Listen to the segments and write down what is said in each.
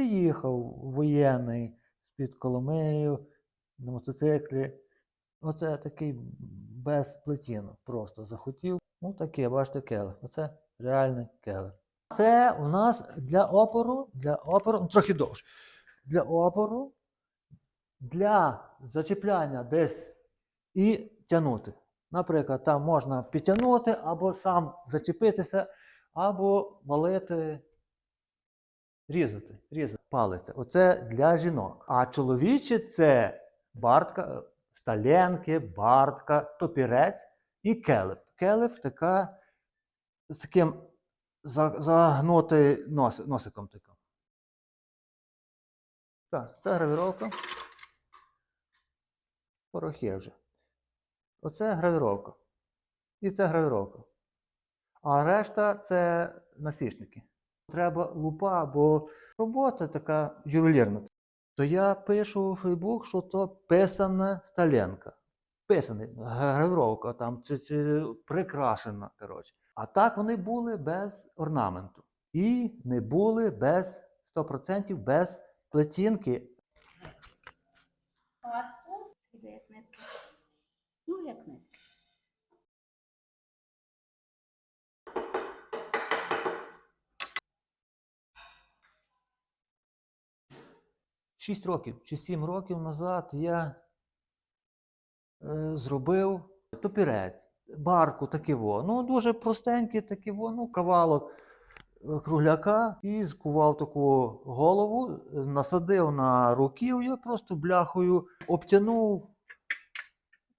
Приїхав воєнний з-під Коломиєю на мотоциклі. Оце такий без плетінок просто захотів. Ну таке, бачите, келих. Оце реальний келих. Це у нас для опору, для опору, ну, трохи довше. Для опору, для зачіпляння десь і тягнути. Наприклад, там можна підтягнути, або сам зачепитися, або валити, різати, різати палиця. Оце для жінок. А чоловічі це бартка, сталенки, бартка, топірець і келев. Келев така з таким за- загнутий нос, носиком таким. Так, це гравіровка. Порохи вже. Оце гравіровка. І це гравіровка. А решта це насічники. Треба лупа, бо робота така ювелірна. То я пишу у Фейсбук, що то писана сталенка. Писаний, гравіровка там, чи, чи прикрашена, коротше. А так вони були без орнаменту. І не були без 100% без плетінки. Паство, 6 років чи 7 років назад я е, зробив топірець, барку такиво. Ну, дуже простенький такиво, ну, кавалок е, кругляка і скував таку голову, е, насадив на руків, я просто бляхою обтянув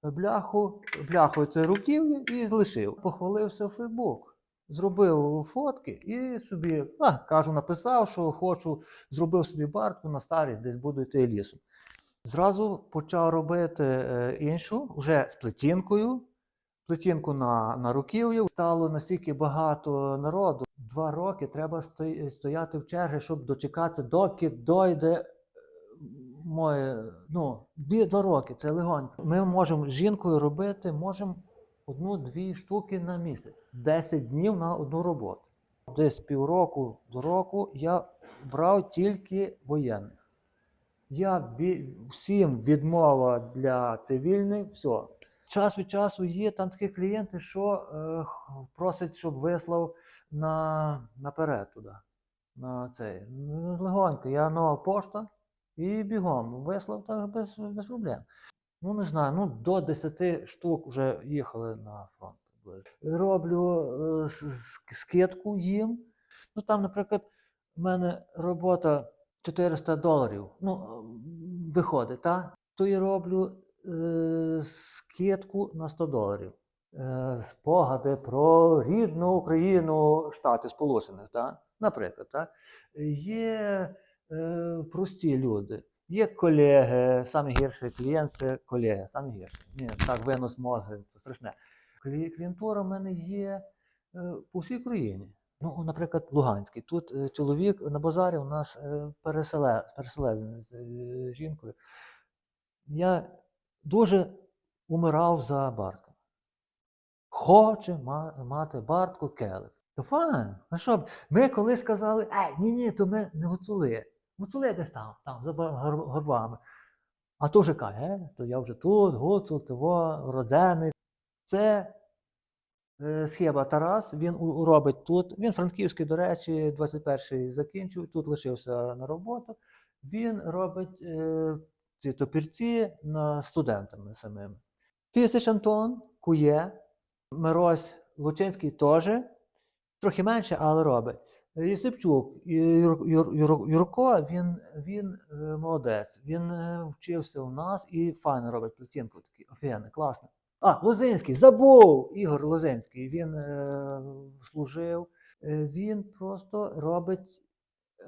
бляху, бляхою це руків'я і лишив. Похвалився в Фейсбук. Зробив фотки і собі, а, кажу, написав, що хочу зробив собі барку на старість, десь буду йти лісом. Зразу почав робити е, іншу, вже з плетінкою. Плетінку на, на руків'я. Стало настільки багато народу. Два роки треба стояти в черзі, щоб дочекатися, доки дойде е, моє. Ну, два роки, це легонько. Ми можемо з жінкою робити, можемо одну-дві штуки на місяць. 10 днів на одну роботу. Десь півроку до року я брав тільки воєнних. Я всім відмова для цивільних, все. Час від часу є там такі клієнти, що е, просять, щоб вислав на, наперед туди. На цей. Ну, Легонько, я нова пошта і бігом вислав так без, без проблем. Ну, не знаю, ну до 10 штук вже їхали на фронт. Роблю е, скидку їм. Ну там, наприклад, в мене робота 400 доларів. Ну, виходить, так? То я роблю е, скидку на 100 доларів. Е, спогади про рідну Україну Штати Сполучених, так? наприклад, так? є е, прості люди. Є колеги, саме гірший клієнт це колеги, саме гірший. Ні, так, винос мозги, це страшне. Клі- Клієнтура в мене є е, по всій країні. Ну, наприклад, Луганський. Тут е, чоловік на базарі у нас е, переселе, переселений з жінкою. Я дуже умирав за Бартком. Хоче мати Бартку келих. То файн. А що? Ми колись сказали, ей, ні, ні, то ми не гуцули. Гуцули десь там, там, за горбами. А то вже каже, е, то я вже тут, гуцул, того, родений. Це е, схема Тарас, він робить тут. Він франківський, до речі, 21-й закінчив, тут лишився на роботу. Він робить е, ці топірці на студентами самими. Фісич Антон, Кує, Мирось Лучинський теж, трохи менше, але робить. Єсипчук, Юр, Юр, Юр, Юрко, він, він е, молодець. Він е, вчився у нас і файно робить пластинку такі, офігенно, класно. А, Лозинський, забув! Ігор Лозинський, він е, служив. Е, він просто робить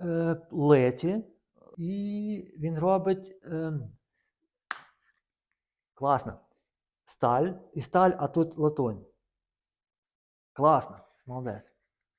е, леті, і він робить е, класно. Сталь і сталь, а тут латунь. Класно, молодець.